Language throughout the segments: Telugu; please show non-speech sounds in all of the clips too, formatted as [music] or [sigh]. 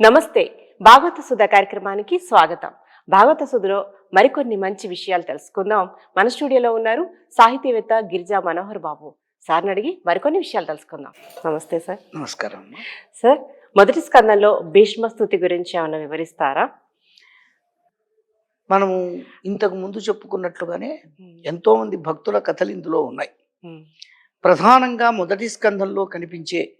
నమస్తే భాగవత సుధ కార్యక్రమానికి స్వాగతం. భాగవత సుధలో మరికొన్ని మంచి విషయాలు తెలుసుకుందాం. మన స్టూడియోలో ఉన్నారు సాహితీవేత్త గిరిజా మనోహర్ బాబు. సార్ని అడిగి మరికొన్ని విషయాలు తెలుసుకుందాం. నమస్తే సార్. నమస్కారం. సార్ మొదటి స్కందంలో భీష్మ స్థుతి గురించి ఏమైనా వివరిస్తారా? మనము ఇంతకు ముందు చెప్పుకున్నట్లుగానే ఎంతో మంది భక్తుల కథలు ఇందులో ఉన్నాయి. ప్రధానంగా మొదటి స్కంధంలో కనిపించే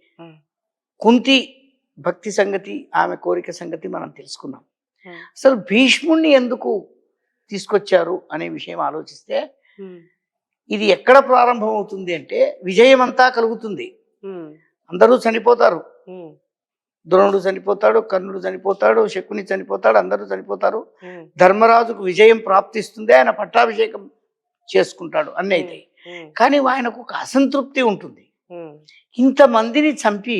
కుంతి భక్తి సంగతి ఆమె కోరిక సంగతి మనం తెలుసుకున్నాం అసలు భీష్ముణ్ణి ఎందుకు తీసుకొచ్చారు అనే విషయం ఆలోచిస్తే ఇది ఎక్కడ ప్రారంభం అవుతుంది అంటే విజయం అంతా కలుగుతుంది అందరూ చనిపోతారు. ద్రోణుడు చనిపోతాడు కర్ణుడు చనిపోతాడు శకుని చనిపోతాడు అందరూ చనిపోతారు. ధర్మరాజుకు విజయం ప్రాప్తిస్తుంది ఆయన పట్టాభిషేకం చేసుకుంటాడు అన్నీ ఉమ్, కానీ ఆయనకు ఒక అసంతృప్తి ఉంటుంది. ఇంతమందిని చంపి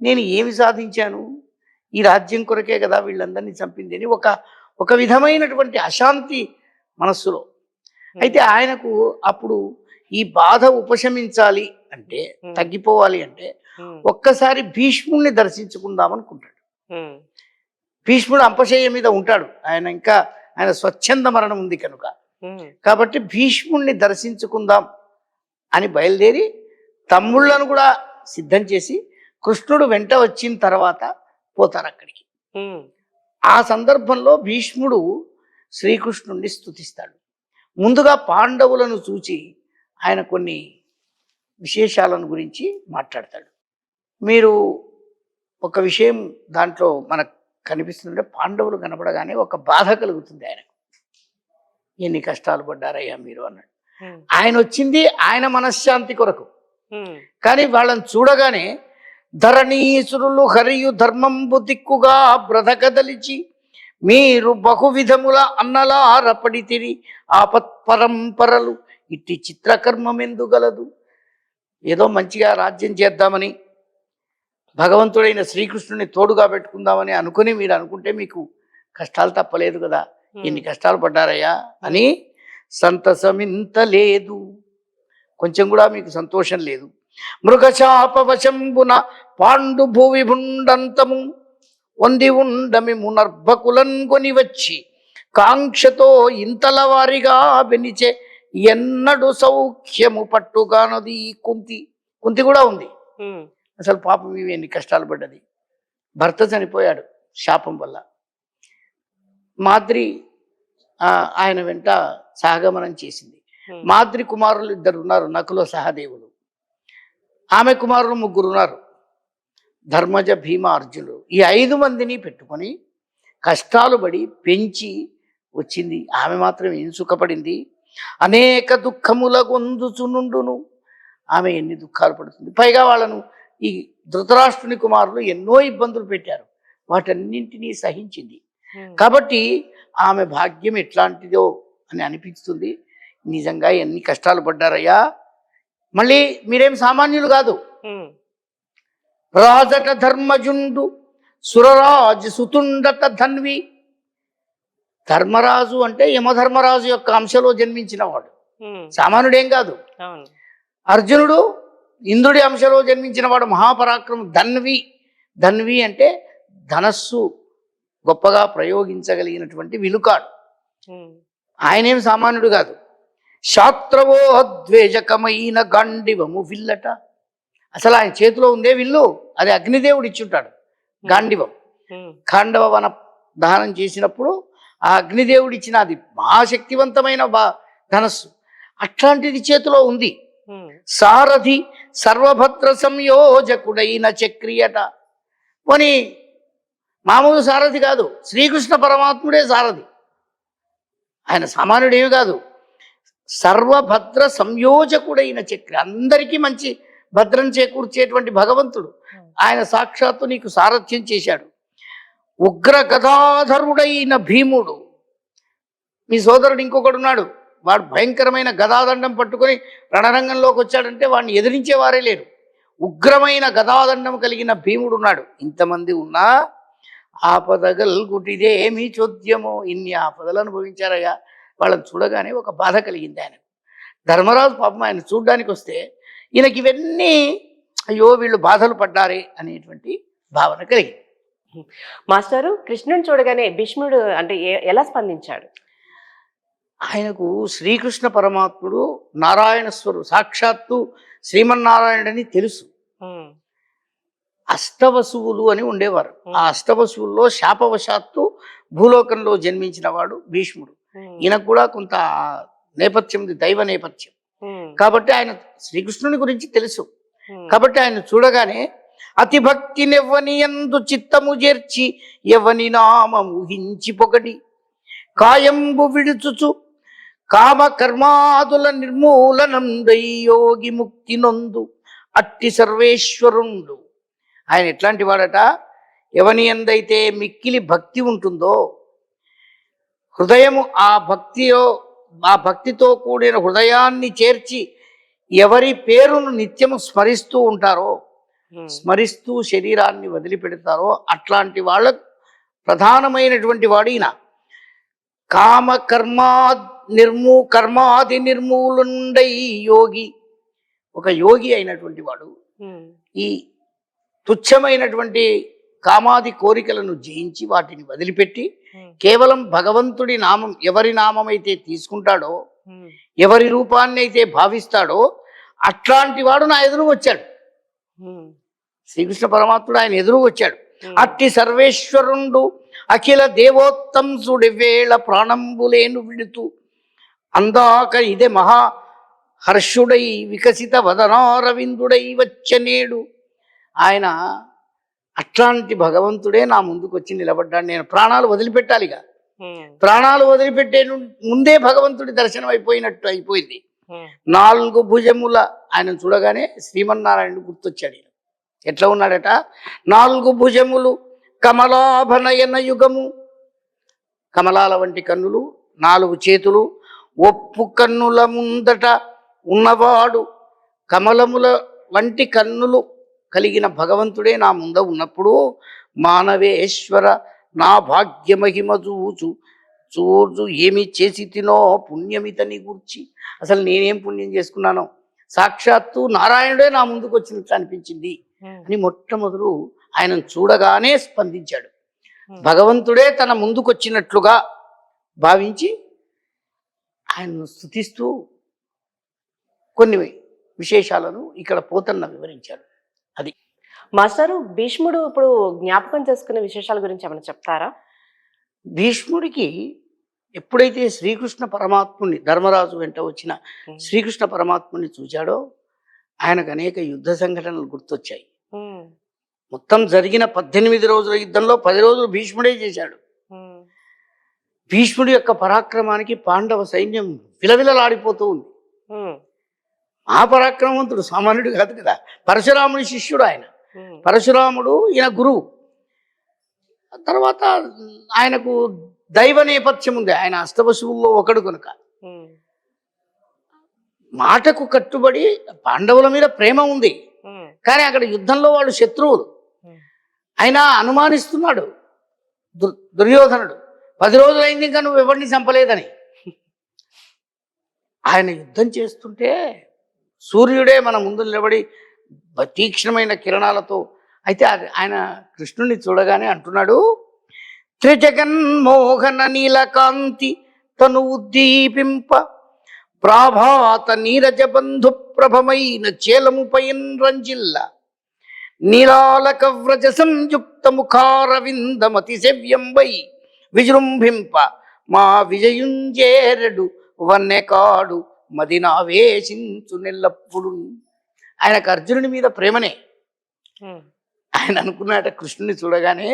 నేను ఏమి సాధించాను? ఈ రాజ్యం కొరకే కదా వీళ్ళందరినీ చంపింది అని ఒక ఒక విధమైనటువంటి అశాంతి మనస్సులో. అయితే ఆయనకు అప్పుడు ఈ బాధ ఉపశమించాలి అంటే తగ్గిపోవాలి అంటే ఒక్కసారి భీష్ముడిని దర్శించుకుందాం అనుకుంటాడు భీష్ముడు అంపశయ్య మీద ఉంటాడు. ఆయన ఇంకా ఆయన స్వచ్ఛంద మరణం ఉంది కనుక. కాబట్టి భీష్ముణ్ణి దర్శించుకుందాం అని బయలుదేరి తమ్ముళ్ళను కూడా సిద్ధం చేసి కృష్ణుడు వెంట వచ్చిన తర్వాత పోతారు అక్కడికి. ఆ సందర్భంలో భీష్ముడు శ్రీకృష్ణుణ్ణి స్తుతిస్తాడు. ముందుగా పాండవులను చూచి ఆయన కొన్ని విశేషాలను గురించి మాట్లాడతాడు. మీరు ఒక విషయం దాంట్లో మనకు కనిపిస్తుందంటే పాండవులు కనపడగానే ఒక బాధ కలుగుతుంది ఆయనకు. ఎన్ని కష్టాలు పడ్డారయ్యా మీరు అన్నాడు. ఆయన వచ్చింది ఆయన మనశ్శాంతి కొరకు. కానీ వాళ్ళని చూడగానే ధరణీసురులు హరియు ధర్మంబు దిక్కుగా బ్రతకదలిచి మీరు బహువిధముల తిరి ఆపత్ పరంపరలు. ఇట్టి చిత్రకర్మమెందుగలదు ఏదో మంచిగా రాజ్యం చేద్దామని భగవంతుడైన శ్రీకృష్ణుని తోడుగా పెట్టుకుందామని అనుకుని మీరు అనుకుంటే మీకు కష్టాలు తప్పలేదు కదా. ఎన్ని కష్టాలు పడ్డారయ్యా? అని సంతసమింత లేదు. కొంచెం కూడా మీకు సంతోషం లేదు. మృగశాపవశంబున పాండు భూవి భుండంతము వంది ఉండమి మునర్భకులన్ కొని వచ్చి కాంక్షతో ఇంతల వారిగా వెనిచే ఎన్నడు సౌఖ్యము పట్టుగానది కుంతి. కుంతి కూడా ఉంది. అసలు పాపం ఇవి ఎన్ని కష్టాలు పడ్డది. భర్త చనిపోయాడు శాపం వల్ల. మాద్రి ఆయన వెంట సహగమనం చేసింది. మాద్రి కుమారులు ఇద్దరు ఉన్నారు నకుల సహదేవులు. ఆమె కుమారులు ముగ్గురు ఉన్నారు. ధర్మజ భీమ అర్జునుడు. ఈ ఐదు మందిని పెట్టుకొని కష్టాలు పడి పెంచి వచ్చింది. ఆమె మాత్రం ఏం సుఖపడింది? అనేక దుఃఖముల గొందుచునుండును ఆమె ఎన్ని దుఃఖాలు పడుతుంది? పైగా వాళ్ళను ఈ ధృతరాష్ట్రుని కుమారులు ఎన్నో ఇబ్బందులు పెట్టారు. వాటన్నింటినీ సహించింది. కాబట్టి ఆమె భాగ్యం ఎట్లాంటిదో అని అనిపిస్తుంది. నిజంగా ఎన్ని కష్టాలు పడ్డారయ్యా? మళ్ళీ మీరేం సామాన్యులు కాదు. రాజట ధర్మజుండు సురరాజు సుతుండట ధన్వి. ధర్మరాజు అంటే యమధర్మరాజు యొక్క అంశలో జన్మించిన వాడు సామాన్యుడేం కాదు. అర్జునుడు ఇంద్రుడి అంశలో జన్మించిన వాడు మహాపరాక్రమం ధన్వి. ధన్వి అంటే ధనస్సు గొప్పగా ప్రయోగించగలిగినటువంటి విలుకాడు. ఆయనేం సామాన్యుడు కాదు. శాస్త్రవోద్వేజకమైన గాండివము విల్లట. అసలు ఆయన చేతిలో ఉందే విల్లు అది అగ్నిదేవుడు ఇచ్చుంటాడు గాండివం. ఖాండవ వన దహనం చేసినప్పుడు ఆ అగ్నిదేవుడు ఇచ్చిన అది మహాశక్తివంతమైన ధనస్సు. అట్లాంటిది చేతిలో ఉంది. సారథి సర్వభద్ర సంయోజకుడైన చక్రియట. పోనీ మామూలు సారథి కాదు శ్రీకృష్ణ పరమాత్ముడే సారథి. ఆయన సామాన్యుడేమి కాదు. సర్వభద్ర సంయోజకుడైన చక్రి అందరికీ మంచి భద్రం చేకూర్చేటువంటి భగవంతుడు. ఆయన సాక్షాత్తు నీకు సారథ్యం చేశాడు. ఉగ్ర గదాధరుడైన భీముడు. మీ సోదరుడు ఇంకొకడు ఉన్నాడు. వాడు భయంకరమైన గదాదండం పట్టుకొని రణరంగంలోకి వచ్చాడంటే వాడిని ఎదిరించేవారే లేరు. ఉగ్రమైన గదాదండం కలిగిన భీముడు ఉన్నాడు. ఇంతమంది ఉన్నా ఆపదగల్ గుటిదేమి చోద్యమో. ఇన్ని ఆపదలు అనుభవించారయ్యా. వాళ్ళని చూడగానే ఒక బాధ కలిగింది ఆయనకు ధర్మరాజు పాపం ఆయన చూడ్డానికి వస్తే ఈయనకి ఇవన్నీ అయ్యో వీళ్ళు బాధలు పడ్డారే అనేటువంటి భావన కలిగింది. మాస్టారు కృష్ణుని చూడగానే భీష్ముడు అంటే ఎలా స్పందించాడు? ఆయనకు శ్రీకృష్ణ పరమాత్ముడు నారాయణ స్వరు సాక్షాత్తు శ్రీమన్నారాయణుడని తెలుసు. ఉమ్, అష్టవసువులు అని ఉండేవారు. ఆ అష్టవసువుల్లో శాపవశాత్తు భూలోకంలో జన్మించిన వాడు భీష్ముడు. ఈయనకు కూడా కొంత నేపథ్యం దైవ నేపథ్యం. కాబట్టి ఆయన శ్రీకృష్ణుని గురించి తెలుసు. కాబట్టి ఆయన చూడగానే అతి భక్తి నెవ్వని ఎందు చిత్తము చేర్చి ఎవని నామము ఊహించి పొగడి కాయంబు విడుచుచు కామ కర్మాదుల నిర్మూలనందై యోగి ముక్తి నొందు అట్టి సర్వేశ్వరుండు. ఆయన ఎట్లాంటి వాడట? ఎవని ఎందైతే మిక్కిలి భక్తి ఉంటుందో హృదయము ఆ భక్తిలో ఆ భక్తితో కూడిన హృదయాన్ని చేర్చి ఎవరి పేరును నిత్యము స్మరిస్తూ ఉంటారో స్మరిస్తూ శరీరాన్ని వదిలిపెడతారో అట్లాంటి వాళ్ళకు ప్రధానమైనటువంటి వాడు ఈయన. కామ కర్మా నిర్మూ కర్మాది నిర్మూలుండై యోగి. ఒక యోగి అయినటువంటి వాడు. ఈ తుచ్చమైనటువంటి కామాది కోరికలను జయించి వాటిని వదిలిపెట్టి కేవలం భగవంతుడి నామం ఎవరి నామం అయితే తీసుకుంటాడో ఎవరి రూపాన్ని అయితే భావిస్తాడో అట్లాంటి వాడు నా ఎదురు వచ్చాడు. శ్రీకృష్ణ పరమాత్ముడు ఆయన ఎదురు వచ్చాడు. అట్టి సర్వేశ్వరుండు అఖిల దేవోత్తంసుడివేళ ప్రాణంబులేను విడుతూ అందాక ఇదే మహా హర్షుడై వికసిత వదనారవిందుడై వచ్చనేడు. ఆయన అట్లాంటి భగవంతుడే నా ముందుకు వచ్చి నిలబడ్డాడు. నేను ప్రాణాలు వదిలిపెట్టాలిగా. ప్రాణాలు వదిలిపెట్టే ముందే భగవంతుడి దర్శనం అయిపోయినట్టు అయిపోయింది. నాలుగు భుజముల ఆయన చూడగానే శ్రీమన్నారాయణుడు గుర్తొచ్చాడు. ఎట్లా ఉన్నాడట? నాలుగు భుజములు కమలాభనయన యుగము. కమలాల వంటి కన్నులు నాలుగు చేతులు ఒప్పు కన్నుల ముందట ఉన్నవాడు. కమలముల వంటి కన్నులు కలిగిన భగవంతుడే నా ముంద ఉన్నప్పుడు మానవేశ్వర నా భాగ్యమహిమ చూచు చూచు ఏమి చేసి తినో పుణ్యమితని గూర్చి. అసలు నేనేం పుణ్యం చేసుకున్నానో? సాక్షాత్తు నారాయణుడే నా ముందుకు వచ్చినట్లు అనిపించింది అని మొట్టమొదలు ఆయనను చూడగానే స్పందించాడు. భగవంతుడే తన ముందుకు వచ్చినట్లుగా భావించి ఆయనను స్థుతిస్తూ కొన్ని విశేషాలను ఇక్కడ పోతన్న వివరించాడు. మాస్టారు భీష్ముడు ఇప్పుడు జ్ఞాపకం చేసుకునే విశేషాల గురించి ఏమైనా చెప్తారా? భీష్ముడికి ఎప్పుడైతే శ్రీకృష్ణ పరమాత్ముని ధర్మరాజు వెంట వచ్చిన శ్రీకృష్ణ పరమాత్ముని చూశాడో ఆయనకు అనేక యుద్ధ సంఘటనలు గుర్తొచ్చాయి. మొత్తం జరిగిన పద్దెనిమిది రోజుల యుద్ధంలో పది రోజులు భీష్ముడే చేశాడు. భీష్ముడి యొక్క పరాక్రమానికి పాండవ సైన్యం విలవిలలాడిపోతూ ఉంది. ఆ పరాక్రమవంతుడు సామాన్యుడు కాదు కదా పరశురాముని శిష్యుడు ఆయన. పరశురాముడు ఈయన గురువు. తర్వాత ఆయనకు దైవ నేపథ్యం ఉంది. ఆయన అష్టవశువుల్లో ఒకడు కనుక మాటకు కట్టుబడి పాండవుల మీద ప్రేమ ఉంది. కానీ అక్కడ యుద్ధంలో వాళ్ళు శత్రువులు. ఆయన అనుమానిస్తున్నాడు. దుర్ దుర్యోధనుడు. పది రోజులైంది ఇంకా నువ్వు ఎవరిని చంపలేదని. [laughs] ఆయన యుద్ధం చేస్తుంటే సూర్యుడే మన ముందు నిలబడి తీక్ష్ణమైన కిరణాలతో అయితే అది ఆయన కృష్ణుని చూడగానే అంటున్నాడు త్రిజగన్మోహన నీలకాంతి తను ఉద్దీపింప ప్రాభాత నీరజ బంధు ప్రభమైన చేలముపైన్ రంజిల్ల నీలాలక వ్రజ సంయుక్త ముఖారవిందమతి శవ్యంబై విజృంభింప మా విజయుంజేరడు వన్నెకాడు మదినావేశించు నెల్లప్పుడు ఆయనకు అర్జునుడి మీద ప్రేమనే. ఆయన అనుకున్నాట కృష్ణుని చూడగానే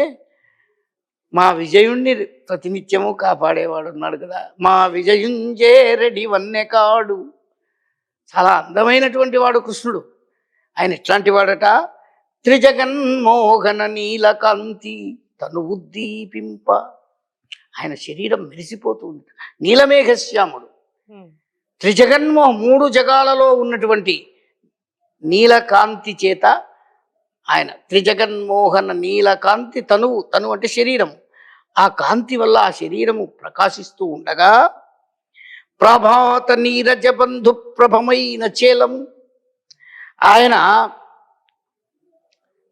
మా విజయుణ్ణి ప్రతినిత్యము కాపాడేవాడు ఉన్నాడు కదా. మా విజయుంజేరడి వన్నెకాడు చాలా అందమైనటువంటి వాడు కృష్ణుడు. ఆయన ఎట్లాంటి వాడట? త్రిజగన్మోహన నీలకాంతి తను ఉద్దీపింప ఆయన శరీరం మెరిసిపోతుంది నీలమేఘశ్యాముడు. ఉమ్, త్రిజగన్మో మూడు జగాలలో ఉన్నటువంటి నీలకాంతి చేత ఆయన త్రిజగన్మోహన నీలకాంతి తనువు తను అంటే శరీరము. ఆ కాంతి వల్ల ఆ శరీరము ప్రకాశిస్తూ ఉండగా ప్రభాత నీరజ బంధు ప్రభమైన చేలము. ఆయన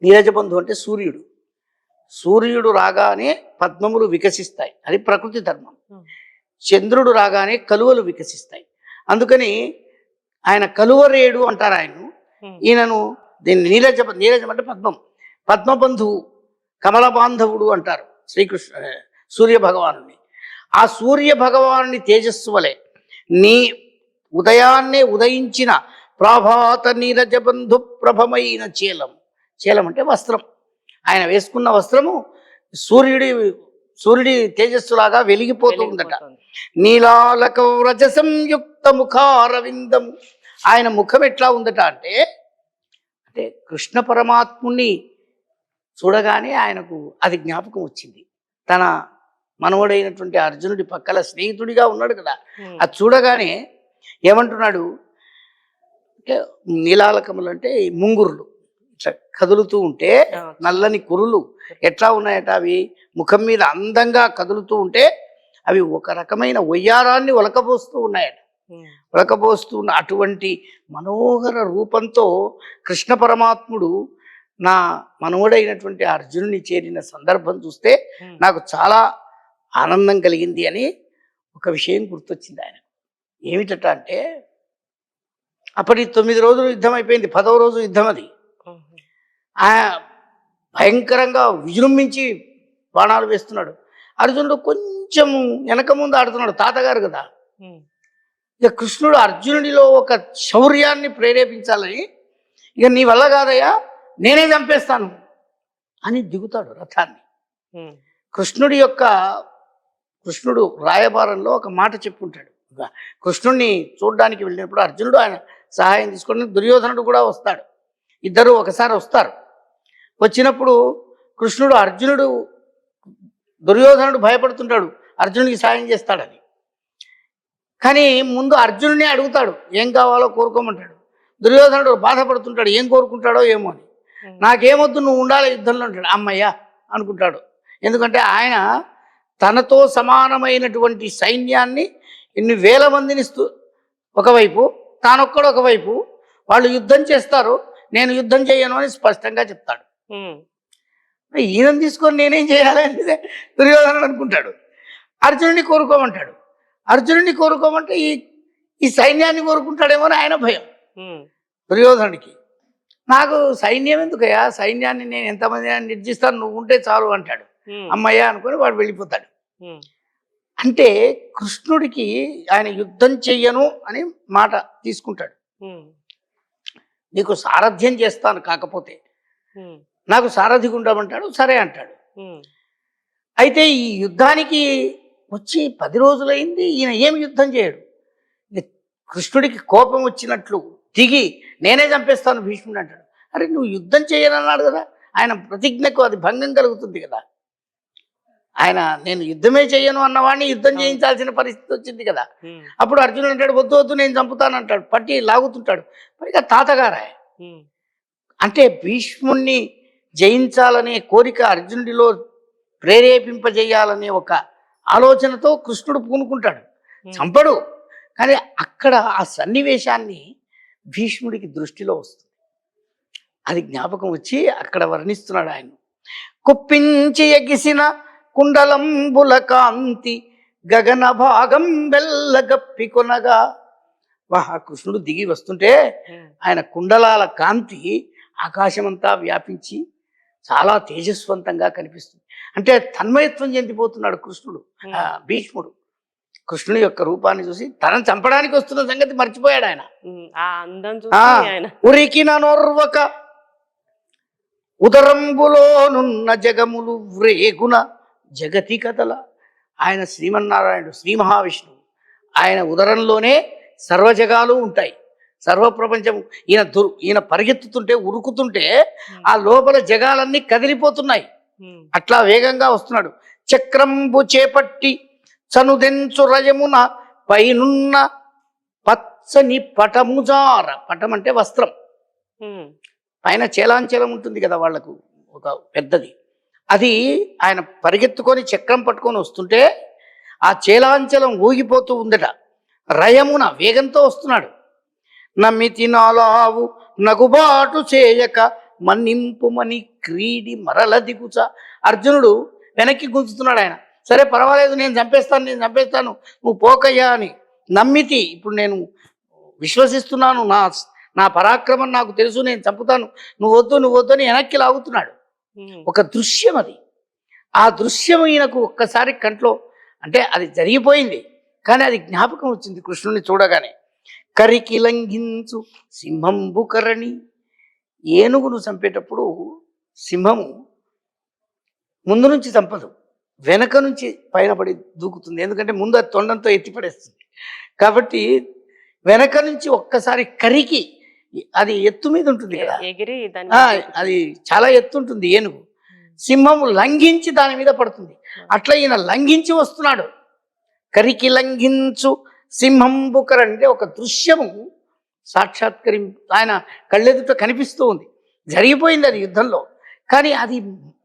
నీరజ బంధు అంటే సూర్యుడు. సూర్యుడు రాగానే పద్మములు వికసిస్తాయి. అది ప్రకృతి ధర్మం. చంద్రుడు రాగానే కలువలు వికసిస్తాయి. అందుకని ఆయన కలువరేడు అంటారు ఆయన్ను. ఉమ్, ఈయనను దీన్ని నీరజ నీరజం అంటే పద్మం. పద్మబంధువు కమల బాంధవుడు అంటారు శ్రీకృష్ణ సూర్య భగవానుని ఆ సూర్య భగవానుని తేజస్సు వలె నీ ఉదయాన్నే ఉదయించిన ప్రభాత నీరజ బంధు ప్రభమైన చీలం. చీలం అంటే వస్త్రం. ఆయన వేసుకున్న వస్త్రము సూర్యుడి సూర్యుడి తేజస్సులాగా వెలిగిపోతూ ఉందట. నీలాలక రజ సంయుక్త ముఖారవిందము. ఆయన ముఖం ఎట్లా ఉందట అంటే అంటే కృష్ణ పరమాత్ముని చూడగానే ఆయనకు అది జ్ఞాపకం వచ్చింది. తన మనవడైనటువంటి అర్జునుడి పక్కల స్నేహితుడిగా ఉన్నాడు కదా. అది చూడగానే ఏమంటున్నాడు అంటే నీలాలకములు అంటే ముంగురులు. ఇట్లా కదులుతూ ఉంటే నల్లని కురులు ఎట్లా ఉన్నాయట అవి? ముఖం మీద అందంగా కదులుతూ ఉంటే అవి ఒక రకమైన ఒయ్యారాన్ని ఒలకబోస్తూ ఉన్నాయట. ఉన్న అటువంటి మనోహర రూపంతో కృష్ణ పరమాత్ముడు నా మనవడైనటువంటి అర్జునుని చేరిన సందర్భం చూస్తే నాకు చాలా ఆనందం కలిగింది అని ఒక విషయం గుర్తొచ్చింది ఆయన ఏమిటట అంటే అప్పటి తొమ్మిది రోజులు యుద్ధం అయిపోయింది పదవ రోజు యుద్ధం అది. భయంకరంగా విజృంభించి బాణాలు వేస్తున్నాడు. అర్జునుడు కొంచెం వెనక ముందు ఆడుతున్నాడు తాతగారు కదా. ఇక కృష్ణుడు అర్జునుడిలో ఒక శౌర్యాన్ని ప్రేరేపించాలని ఇక నీ వల్ల కాదయ్యా నేనే చంపేస్తాను అని దిగుతాడు రథాన్ని. కృష్ణుడి యొక్క కృష్ణుడు రాయబారంలో ఒక మాట చెప్పుంటాడు ఇక కృష్ణుడిని చూడడానికి వెళ్ళినప్పుడు అర్జునుడు ఆయన సహాయం తీసుకొని దుర్యోధనుడు కూడా వస్తాడు. ఇద్దరు ఒకసారి వస్తారు. వచ్చినప్పుడు కృష్ణుడు అర్జునుడు దుర్యోధనుడు భయపడుతుంటాడు. అర్జునుడికి సాయం చేస్తాడని. కానీ ముందు అర్జునుడిని అడుగుతాడు ఏం కావాలో కోరుకోమంటాడు. దుర్యోధనుడు బాధపడుతుంటాడు ఏం కోరుకుంటాడో ఏమో అని. నాకేమొద్దు నువ్వు ఉండాలి యుద్ధంలో అంటాడు. అమ్మయ్యా అనుకుంటాడు. ఎందుకంటే ఆయన తనతో సమానమైనటువంటి సైన్యాన్ని ఇన్ని వేల మందిని ఒకవైపు తానొక్కడు ఒకవైపు వాళ్ళు యుద్ధం చేస్తారు నేను యుద్ధం చేయను అని స్పష్టంగా చెప్తాడు. ఈయనను తీసుకొని నేనేం చేయాలి అంటే దుర్యోధనుడు అనుకుంటాడు. అర్జునుడిని కోరుకోమంటాడు. అర్జునుడిని కోరుకోమంటే ఈ ఈ సైన్యాన్ని కోరుకుంటాడేమో అని ఆయన భయం. దుర్యోధనుడికి. నాకు సైన్యం ఎందుకయ్యా? సైన్యాన్ని నేను ఎంతమంది నిర్జిస్తాను? నువ్వు ఉంటే చాలు అంటాడు. అమ్మయ్య అనుకొని వాడు వెళ్ళిపోతాడు. అంటే కృష్ణుడికి ఆయన యుద్ధం చెయ్యను అని మాట తీసుకుంటాడు. నీకు సారథ్యం చేస్తాను కాకపోతే. నాకు సారథిగా ఉండమంటాడు సరే అంటాడు. అయితే ఈ యుద్ధానికి వచ్చి పది రోజులైంది ఈయన ఏమి యుద్ధం చేయడు. కృష్ణుడికి కోపం వచ్చినట్లు దిగి నేనే చంపేస్తాను భీష్ముడు అంటాడు. అరే నువ్వు యుద్ధం చేయనన్నాడు కదా ఆయన ప్రతిజ్ఞకు అది భంగం కలుగుతుంది కదా. ఆయన నేను యుద్ధమే చేయను అన్నవాడిని యుద్ధం చేయించాల్సిన పరిస్థితి వచ్చింది కదా. అప్పుడు అర్జునుడు అంటాడు వద్దు వద్దు నేను చంపుతాను అంటాడు పట్టి లాగుతుంటాడు. పైగా తాతగారే అంటే భీష్ముణ్ణి జయించాలనే కోరిక అర్జునుడిలో ప్రేరేపింపజేయాలనే ఒక ఆలోచనతో కృష్ణుడు పూనుకుంటాడు. చంపడు. కానీ అక్కడ ఆ సన్నివేశాన్ని భీష్ముడికి దృష్టిలో వస్తుంది. అది జ్ఞాపకం వచ్చి అక్కడ వర్ణిస్తున్నాడు ఆయన. కుప్పించి ఎగిసిన కుండలంబుల కాంతి గగన భాగం వెళ్ళగప్పి కొనగా వాహ కృష్ణుడు దిగి వస్తుంటే ఆయన కుండలాల కాంతి ఆకాశమంతా వ్యాపించి చాలా తేజస్వంతంగా కనిపిస్తుంది. అంటే తన్మయత్వం చెందిపోతున్నాడు కృష్ణుడు ఆ, భీష్ముడు. కృష్ణుని యొక్క రూపాన్ని చూసి తనను చంపడానికి వస్తున్న సంగతి మర్చిపోయాడు ఆయన. ఆయన. ఉరికిన నోర్వక ఉదరంబులోనున్న జగములు వ్రేగున జగతి కథల ఆయన శ్రీమన్నారాయణుడు శ్రీ మహావిష్ణువు. ఆయన ఉదరంలోనే సర్వజగాలు ఉంటాయి. సర్వ ప్రపంచం ఈయన దుర్ ఈయన పరిగెత్తుతుంటే ఉరుకుతుంటే ఆ లోపల జగాలన్నీ కదిలిపోతున్నాయి. అట్లా వేగంగా వస్తున్నాడు. చక్రంబు చేపట్టి చనుదెంచు రయమున పైనున్న పచ్చని పటముజార పటం అంటే వస్త్రం. పైన చేలాంచలం ఉంటుంది కదా వాళ్ళకు ఒక పెద్దది. అది ఆయన పరిగెత్తుకొని చక్రం పట్టుకొని వస్తుంటే ఆ చేలాంచలం ఊగిపోతూ ఉందట. రయమున వేగంతో వస్తున్నాడు. నమ్మితి నాలావు నగుబాటు చేయక మన్నింపుమని క్రీడి మరల దిగుచ. అర్జునుడు వెనక్కి గుంజుతున్నాడు ఆయన. సరే పర్వాలేదు నేను చంపేస్తాను నేను చంపేస్తాను. నువ్వు పోకయ్యా అని నమ్మితి ఇప్పుడు నేను విశ్వసిస్తున్నాను. నా నా పరాక్రమం నాకు తెలుసు నేను చంపుతాను. నువ్వు వద్దు నువ్వు వద్దు అని వెనక్కి లాగుతున్నాడు. ఒక దృశ్యం అది. ఆ దృశ్యం ఈయనకు ఒక్కసారి కంట్లో అంటే అది జరిగిపోయింది. కానీ అది జ్ఞాపకం వచ్చింది కృష్ణుని చూడగానే. కరికి లంఘించు సింహంబు కరణి ఏనుగును చంపేటప్పుడు సింహము ముందు నుంచి చంపదు వెనక నుంచి పైన పడి దూకుతుంది. ఎందుకంటే ముందు అది తొండంతో ఎత్తిపడేస్తుంది. కాబట్టి వెనక నుంచి ఒక్కసారి కరికి అది ఎత్తు మీద ఉంటుంది కదా. అది చాలా ఎత్తు ఉంటుంది ఏనుగు. సింహము లంఘించి దాని మీద పడుతుంది. అట్లా ఈయన లంఘించి వస్తున్నాడు. కరికి లంఘించు సింహంబుకర్ అంటే ఒక దృశ్యము. సాక్షాత్కరి ఆయన కళ్ళెదుట కనిపిస్తూ ఉంది. జరిగిపోయింది అది యుద్ధంలో. కానీ అది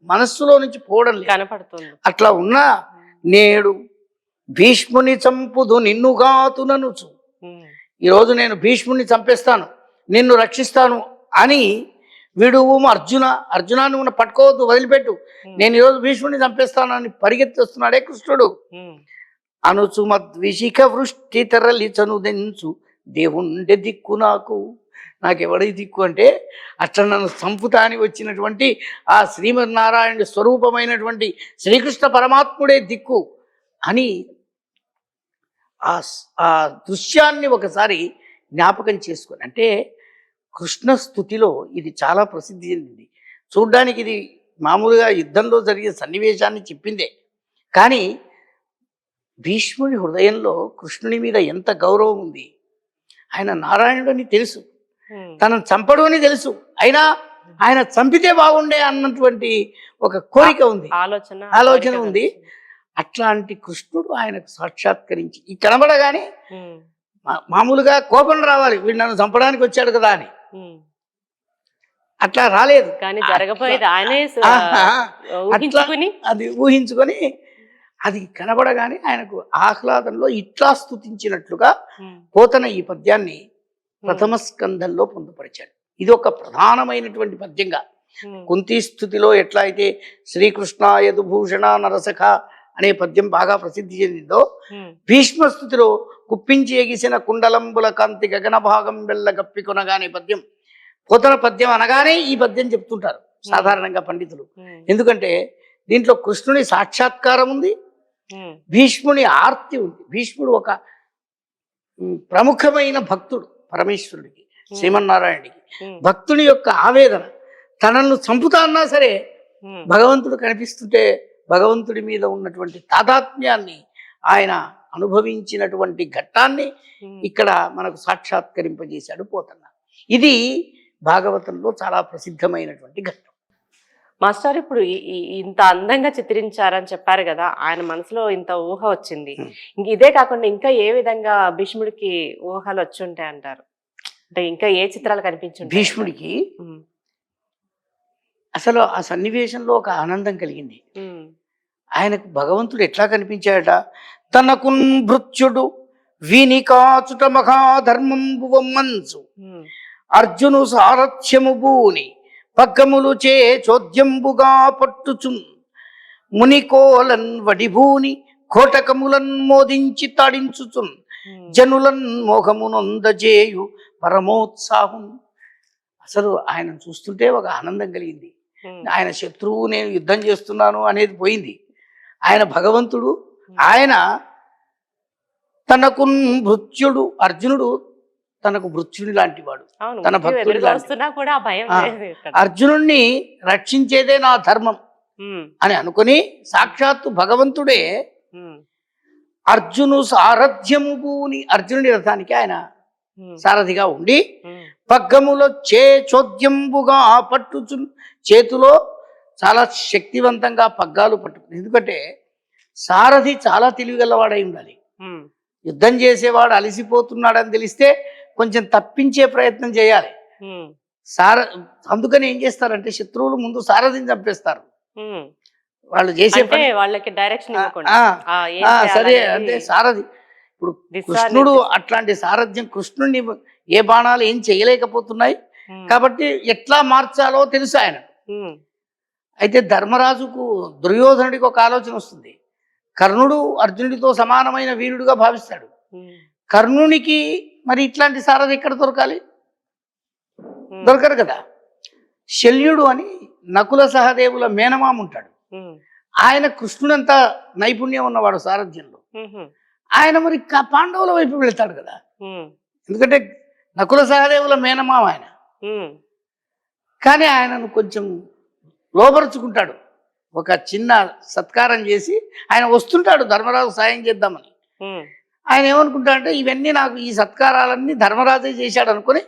మనస్సులో నుంచి పోవడం కనపడుతుంది. అట్లా ఉన్నా నేడు భీష్ముని చంపుదు నిన్నుగాతుననుచు ఉమ్, ఈరోజు నేను భీష్ముని చంపేస్తాను నిన్ను రక్షిస్తాను అని విడువు అర్జున అర్జున నువ్వు నన్ను పట్టుకోవద్దు వదిలిపెట్టు. నేను ఈరోజు భీష్ముని చంపేస్తానని పరిగెత్తి వస్తున్నాడే కృష్ణుడు. అనుచు మద్విషిక వృష్టి తెరలి చనుదెంచు దేవుండే దిక్కు నాకు. నాకెవడి దిక్కు అంటే అట్లా నన్ను సంపుతాని వచ్చినటువంటి ఆ శ్రీమన్నారాయణ స్వరూపమైనటువంటి శ్రీకృష్ణ పరమాత్ముడే దిక్కు అని ఆ ఆ దృశ్యాన్ని ఒకసారి జ్ఞాపకం చేసుకొని అంటే కృష్ణ స్థుతిలో ఇది చాలా ప్రసిద్ధి చెందింది. చూడ్డానికి ఇది మామూలుగా యుద్ధంలో జరిగే సన్నివేశాన్ని చెప్పిందే. కానీ భీష్ముడి హృదయంలో కృష్ణుని మీద ఎంత గౌరవం ఉంది. ఆయన నారాయణుడని తెలుసు. ఉమ్, తనను చంపడు అని తెలుసు. అయినా ఆయన చంపితే బాగుండే అన్నటువంటి ఒక కోరిక ఉంది. ఆలోచన ఆలోచన ఉంది. అట్లాంటి కృష్ణుడు ఆయనకు సాక్షాత్కరించి ఈ కనబడగానే మామూలుగా కోపం రావాలి. వీడు నన్ను చంపడానికి వచ్చాడు కదా అని. అట్లా రాలేదు. కానీ జరగబోయేది ఆయనే అది ఊహించుకొని అది కనబడగానే ఆయనకు ఆహ్లాదంలో ఇట్లా స్తుతించినట్లుగా ఉమ్, పోతన ఈ పద్యాన్ని ప్రథమ స్కంధంలో పొందుపరిచాడు. ఇది ఒక ప్రధానమైనటువంటి పద్యంగా. కుంతి స్థుతిలో ఎట్లా అయితే శ్రీకృష్ణ యదుభూషణ నరసఖ అనే పద్యం బాగా ప్రసిద్ధి చెందిందో ఉమ్, భీష్మ స్థుతిలో కుప్పించి ఎగిసిన కుండలంబుల కాంతి గగన భాగం వెళ్ళ గప్పికొనగా అనే పద్యం. పోతన పద్యం అనగానే ఈ పద్యం చెప్తుంటారు సాధారణంగా పండితులు. ఎందుకంటే దీంట్లో కృష్ణుని సాక్షాత్కారం ఉంది భీష్ముని ఆర్తి ఉంది. భీష్ముడు ఒక ప్రముఖమైన భక్తుడు పరమేశ్వరుడికి శ్రీమన్నారాయణుడికి. భక్తుని యొక్క ఆవేదన తనను చంపుతా అన్నా సరే భగవంతుడు కనిపిస్తుంటే భగవంతుడి మీద ఉన్నటువంటి తాదాత్మ్యాన్ని ఆయన అనుభవించినటువంటి ఘట్టాన్ని. ఇక్కడ మనకు సాక్షాత్కరింపజేశాడు పోతన్న. ఇది భాగవతంలో చాలా ప్రసిద్ధమైనటువంటి ఘట్టం. మాస్టర్ ఇప్పుడు ఇంత అందంగా చిత్రించారని చెప్పారు కదా ఆయన మనసులో ఇంత ఊహ వచ్చింది. ఇంక ఇదే కాకుండా ఇంకా ఏ విధంగా భీష్ముడికి ఊహలు వచ్చి ఉంటాయి అంటారు? అంటే ఇంకా ఏ చిత్రాలు కనిపించుంటాయి? భీష్ముడికి అసలు ఆ సన్నివేశంలో ఒక ఆనందం కలిగింది. ఆయనకు భగవంతుడు ఎట్లా కనిపించాడట? తనకు భృత్యుడు వీని కాచుట మహాధర్మంబు వమ్మంచు అర్జును సారథ్యము బూని పగ్గములు చే చోద్యంబుగా పట్టుచున్ మునికోలన్ వడిభూని కోటకములన్ మోదించి తాడించుచున్ జనులన్ మోహమునొందజేయు పరమోత్సాహం అసలు ఆయన చూస్తుంటే ఒక ఆనందం కలిగింది. ఆయన శత్రువు నేను యుద్ధం చేస్తున్నాను అనేది పోయింది. ఆయన భగవంతుడు ఆయన తనకు మృత్యుడు అర్జునుడు తనకు మృత్యుని లాంటి వాడు తన భక్తుడి. అర్జునుణ్ణి రక్షించేదే నా ధర్మం అని అనుకుని సాక్షాత్తు భగవంతుడే అర్జును సారథ్యము భూని అర్జునుడి రథానికి ఆయన సారథిగా ఉండి పగ్గములో చే చోద్యంబుగా పట్టుచు చేతిలో చాలా శక్తివంతంగా పగ్గాలు పట్టు ఎందుకంటే సారథి చాలా తెలివిగలవాడై ఉండాలి. యుద్ధం చేసేవాడు అలసిపోతున్నాడని తెలిస్తే కొంచెం తప్పించే ప్రయత్నం చేయాలి. సార అందుకని ఏం చేస్తారంటే శత్రువులు ముందు సారథిని చంపేస్తారు. వాళ్ళు చేసే వాళ్ళకి డైరెక్షన్ సరే అంటే సారథి ఇప్పుడు కృష్ణుడు. అట్లాంటి సారథ్యం కృష్ణుడిని ఏ బాణాలు ఏం చేయలేకపోతున్నాయి. కాబట్టి ఎట్లా మార్చాలో తెలుసు ఆయన. అయితే ధర్మరాజుకు దుర్యోధనుడికి ఒక ఆలోచన వస్తుంది. కర్ణుడు అర్జునుడితో సమానమైన వీరుడుగా భావిస్తాడు. కర్ణునికి మరి ఇట్లాంటి సారథి ఎక్కడ దొరకాలి? దొరకరు కదా. శల్యుడు అని నకుల సహదేవుల మేనమామ ఉంటాడు. ఆయన కృష్ణుడంత నైపుణ్యం ఉన్నవాడు సారథ్యంలో. ఆయన మరి క- పాండవుల వైపు వెళ్తాడు కదా. ఎందుకంటే నకుల సహదేవుల మేనమామ ఆయన. కానీ ఆయనను కొంచెం లోపరుచుకుంటాడు ఒక చిన్న సత్కారం చేసి ఆయన వస్తుంటాడు ధర్మరాజు సాయం చేద్దామని. ఆయన ఏమనుకుంటాడంటే ఇవన్నీ నాకు ఈ సత్కారాలన్నీ ధర్మరాజే చేశాడు అనుకుని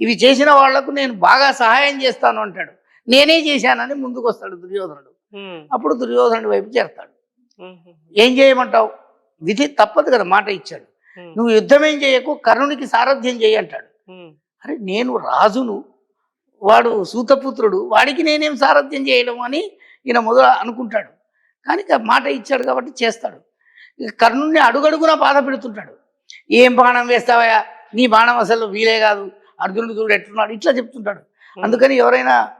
ఇవి చేసిన వాళ్ళకు నేను బాగా సహాయం చేస్తాను అంటాడు. నేనే చేశానని ముందుకు వస్తాడు దుర్యోధనుడు అప్పుడు దుర్యోధనుడి వైపు చేస్తాడు ఏం చేయమంటావు? విధి తప్పదు కదా మాట ఇచ్చాడు. నువ్వు యుద్ధం ఏం చేయకు కర్ణునికి సారథ్యం చేయి అంటాడు. ఉమ్, అరే నేను రాజును వాడు సూతపుత్రుడు వాడికి నేనేం సారథ్యం చేయడం అని ఈయన మొదలు అనుకుంటాడు. కానీ మాట ఇచ్చాడు కాబట్టి చేస్తాడు. కర్ణుడిని అడుగడుగునా బాధ పెడుతుంటాడు. ఏం బాణం వేస్తావయ్యా? నీ బాణం అసలు వీలే కాదు. అర్జునుడు చూడు ఎట్లున్నాడు. ఇట్లా చెప్తుంటాడు. అందుకని ఎవరైనా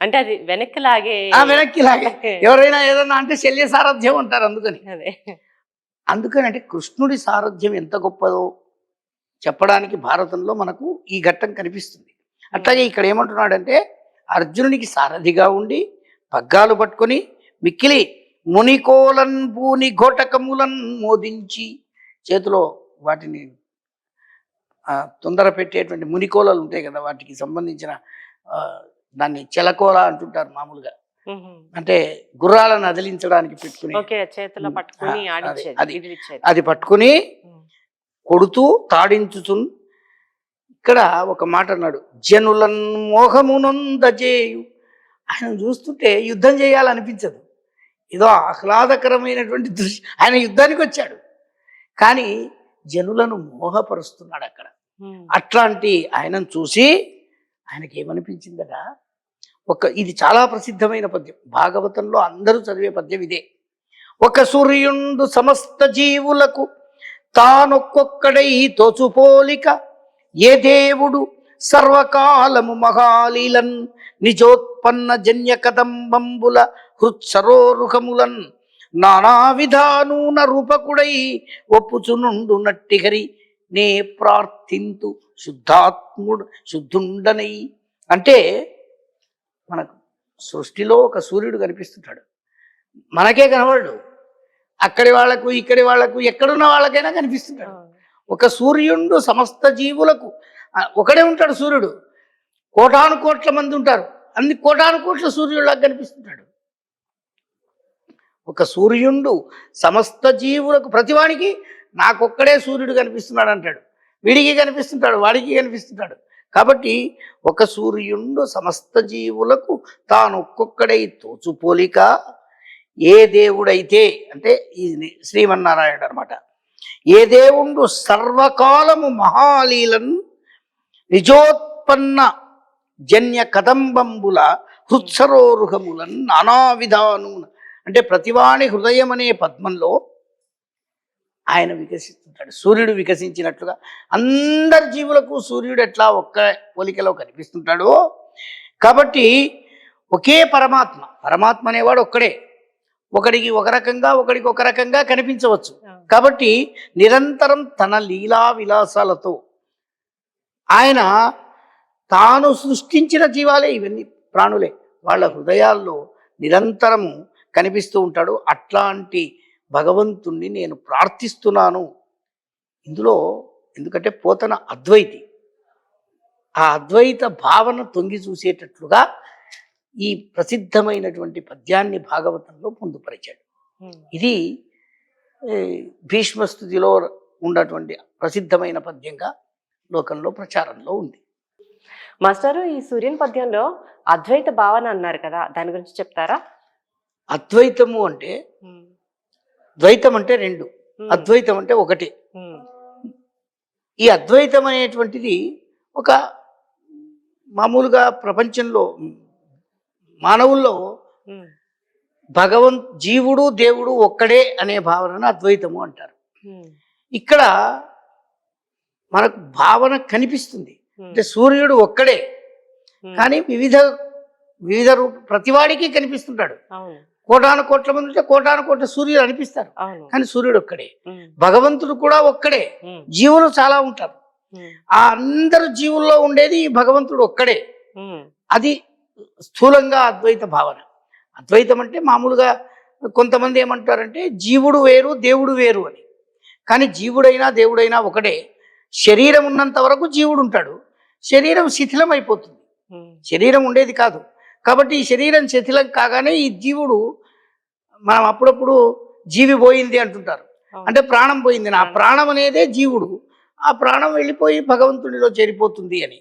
అంటే అది వెనక్కి లాగే ఆ వెనక్కి లాగే ఎవరైనా ఏదన్నా అంటే శల్య సారథ్యం అంటారు అందుకని. అదే. అందుకని అంటే కృష్ణుడి సారథ్యం ఎంత గొప్పదో చెప్పడానికి భారతంలో మనకు ఈ ఘట్టం కనిపిస్తుంది. అట్లాగే ఇక్కడ ఏమంటున్నాడంటే అర్జునునికి సారథిగా ఉండి పగ్గాలు పట్టుకొని మిక్కిలి మునికోలన్ భూని ఘోటకములన్ మోదించి చేతిలో వాటిని తొందర పెట్టేటువంటి మునికోలలు ఉంటాయి కదా వాటికి సంబంధించిన దాన్ని చెలకోల అంటుంటారు మామూలుగా. అంటే గుర్రాలను అదిలించడానికి పెట్టుకుని అది- పట్టుకుని కొడుతూ తాడించుతు ఇక్కడ ఒక మాట అన్నాడు జనులన్ మోహమునందజేయు. ఆయన చూస్తుంటే యుద్ధం చేయాలనిపించదు. ఏదో ఆహ్లాదకరమైనటువంటి దృశ్యం ఆయన యుద్ధానికి వచ్చాడు. కానీ జనులను మోహపరుస్తున్నాడు అక్కడ. అట్లాంటి ఆయనను చూసి ఆయనకి ఏమనిపించిందట? ఒక ఇది చాలా ప్రసిద్ధమైన పద్యం. భాగవతంలో అందరూ చదివే పద్యం ఇదే. ఒక సూర్యుండు సమస్త జీవులకు తానొక్కొక్కడై తోచుపోలిక ఏ దేవుడు సర్వకాలము మహాలీలన్ నిజోత్పన్న జన్య కదంబంబుల హృత్సరోరుహములన్ నానా విధానూన రూపకుడై ఒప్పుచునుండు నట్టిగరి నే ప్రార్థింతు శుద్ధాత్ముడు శుద్ధుండనై. అంటే మనకు సృష్టిలో ఒక సూర్యుడు కనిపిస్తుంటాడు. మనకే కనబడు అక్కడి వాళ్ళకు ఇక్కడి వాళ్ళకు ఎక్కడున్న వాళ్ళకైనా కనిపిస్తుంటాడు. ఒక సూర్యుడు సమస్త జీవులకు ఒకడే ఉంటాడు సూర్యుడు. కోటాను కోట్ల మంది ఉంటారు. అన్ని కోటాను కోట్ల సూర్యుడిలాగా కనిపిస్తుంటాడు. ఒక సూర్యుండు సమస్త జీవులకు ప్రతివానికి నాకొక్కడే సూర్యుడు కనిపిస్తున్నాడు అంటాడు వీడికి కనిపిస్తుంటాడు వాడికి కనిపిస్తుంటాడు. కాబట్టి ఒక సూర్యుండు సమస్త జీవులకు తాను ఒక్కొక్కడై తోచుపోలిక ఏ దేవుడైతే అంటే ఈ శ్రీమన్నారాయణుడు అనమాట ఏ దేవుడు సర్వకాలము మహాలీలన్ నిజోత్పన్న జన్య కదంబంబుల హృత్సరోరుహములన్ నానా విధాను అంటే ప్రతివాణి హృదయం అనే పద్మంలో ఆయన వికసిస్తుంటాడు. సూర్యుడు వికసించినట్లుగా అందరి జీవులకు సూర్యుడు ఎట్లా ఒక్క పోలికలో కనిపిస్తుంటాడో? కాబట్టి ఒకే పరమాత్మ పరమాత్మ అనేవాడు ఒక్కడే. ఒకడికి ఒక రకంగా ఒకడికి ఒక రకంగా కనిపించవచ్చు. కాబట్టి నిరంతరం తన లీలా విలాసాలతో ఆయన తాను సృష్టించిన జీవాలే ఇవన్నీ ప్రాణులే. వాళ్ళ హృదయాల్లో నిరంతరము కనిపిస్తూ ఉంటాడు. అట్లాంటి భగవంతుణ్ణి నేను ప్రార్థిస్తున్నాను. ఇందులో ఎందుకంటే పోతన అద్వైతి. ఆ అద్వైత భావన తొంగి చూసేటట్లుగా ఈ ప్రసిద్ధమైనటువంటి పద్యాన్ని భాగవతంలో పొందుపరిచాడు. ఇది భీష్మస్థుతిలో ఉన్నటువంటి ప్రసిద్ధమైన పద్యంగా లోకంలో ప్రచారంలో ఉంది. మాస్టారు ఈ సూర్యుని పద్యంలో అద్వైత భావన అన్నారు కదా దాని గురించి చెప్తారా? అద్వైతము అంటే ద్వైతం అంటే రెండు. అద్వైతం అంటే ఒకటే. ఈ అద్వైతం అనేటువంటిది ఒక మామూలుగా ప్రపంచంలో మానవుల్లో ఉమ్, భగవంత్ జీవుడు దేవుడు ఒక్కడే అనే భావనను అద్వైతము అంటారు. ఇక్కడ మనకు భావన కనిపిస్తుంది. అంటే సూర్యుడు ఒక్కడే. కానీ వివిధ వివిధ రూప ప్రతివాడికి కనిపిస్తుంటాడు. కోటాను కోట్ల మంది ఉంటే కోటాను కోట్ల సూర్యుడు అనిపిస్తారు. కానీ సూర్యుడు ఒక్కడే. భగవంతుడు కూడా ఒక్కడే. జీవులు చాలా ఉంటారు. ఆ అందరు జీవుల్లో ఉండేది ఈ భగవంతుడు ఒక్కడే. అది స్థూలంగా అద్వైత భావన. అద్వైతం అంటే మామూలుగా కొంతమంది ఏమంటారంటే జీవుడు వేరు దేవుడు వేరు అని. కానీ జీవుడైనా దేవుడైనా ఒకటే శరీరం ఉన్నంత వరకు జీవుడు ఉంటాడు. శరీరం శిథిలం అయిపోతుంది శరీరం ఉండేది కాదు. కాబట్టి ఈ శరీరం శిథిలం కాగానే ఈ జీవుడు మనం అప్పుడప్పుడు జీవి పోయింది అంటుంటారు. అంటే ప్రాణం పోయింది. నా ప్రాణం అనేదే జీవుడు. ఆ ప్రాణం వెళ్ళిపోయి భగవంతుడిలో చేరిపోతుంది అని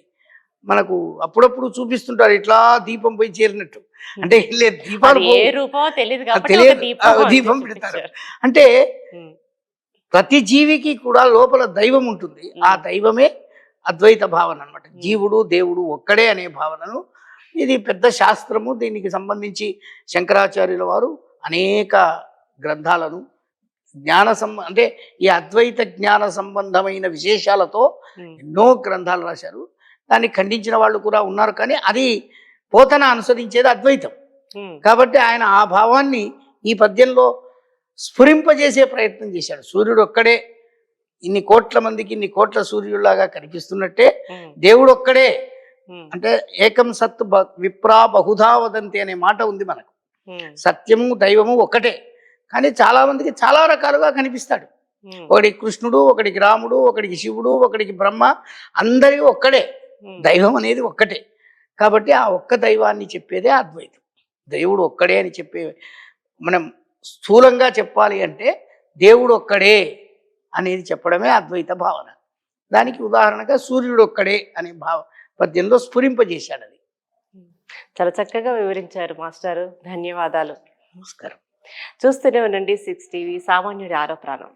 మనకు అప్పుడప్పుడు చూపిస్తుంటారు. ఇట్లా దీపం పోయి చేరినట్టు. అంటే దీపాలు దీపం ఆ. పెడతారు. అంటే ప్రతి జీవికి కూడా లోపల దైవం ఉంటుంది. ఆ దైవమే అద్వైత భావన అన్నమాట. జీవుడు దేవుడు ఒక్కడే అనే భావనను ఇది పెద్ద శాస్త్రము. దీనికి సంబంధించి శంకరాచార్యుల వారు అనేక గ్రంథాలను జ్ఞాన సంబ అంటే ఈ అద్వైత జ్ఞాన సంబంధమైన విశేషాలతో ఎన్నో గ్రంథాలు రాశారు. దాన్ని ఖండించిన వాళ్ళు కూడా ఉన్నారు. కానీ అది పోతన అనుసరించేది అద్వైతం. కాబట్టి ఆయన ఆ భావాన్ని ఈ పద్యంలో స్ఫురింపజేసే ప్రయత్నం చేశాడు. సూర్యుడు ఒక్కడే ఇన్ని కోట్ల మందికి ఇన్ని కోట్ల సూర్యుడిలాగా కనిపిస్తున్నట్టే దేవుడు ఒక్కడే అంటే ఏకం సత్ విప్రా బహుధా వదంతి అనే మాట ఉంది మనకు. సత్యము దైవము ఒకటే. కానీ చాలా మందికి చాలా రకాలుగా కనిపిస్తాడు. ఒకడికి కృష్ణుడు ఒకడికి రాముడు ఒకడికి శివుడు ఒకడికి బ్రహ్మ అందరికీ ఒక్కడే. దైవం అనేది ఒక్కటే. కాబట్టి ఆ ఒక్క దైవాన్ని చెప్పేదే అద్వైతం. దేవుడు ఒక్కడే అని చెప్పే మనం స్థూలంగా చెప్పాలి అంటే దేవుడు ఒక్కడే అనేది చెప్పడమే అద్వైత భావన. దానికి ఉదాహరణగా సూర్యుడు ఒక్కడే అనే భావ పద్యంలో స్ఫురింపజేశాడు అది చాలా చక్కగా వివరించారు మాస్టారు. ధన్యవాదాలు. నమస్కారం. చూస్తూనే ఉండండి సిక్స్ టీవీ సామాన్యుడి ఆరో ప్రాణం.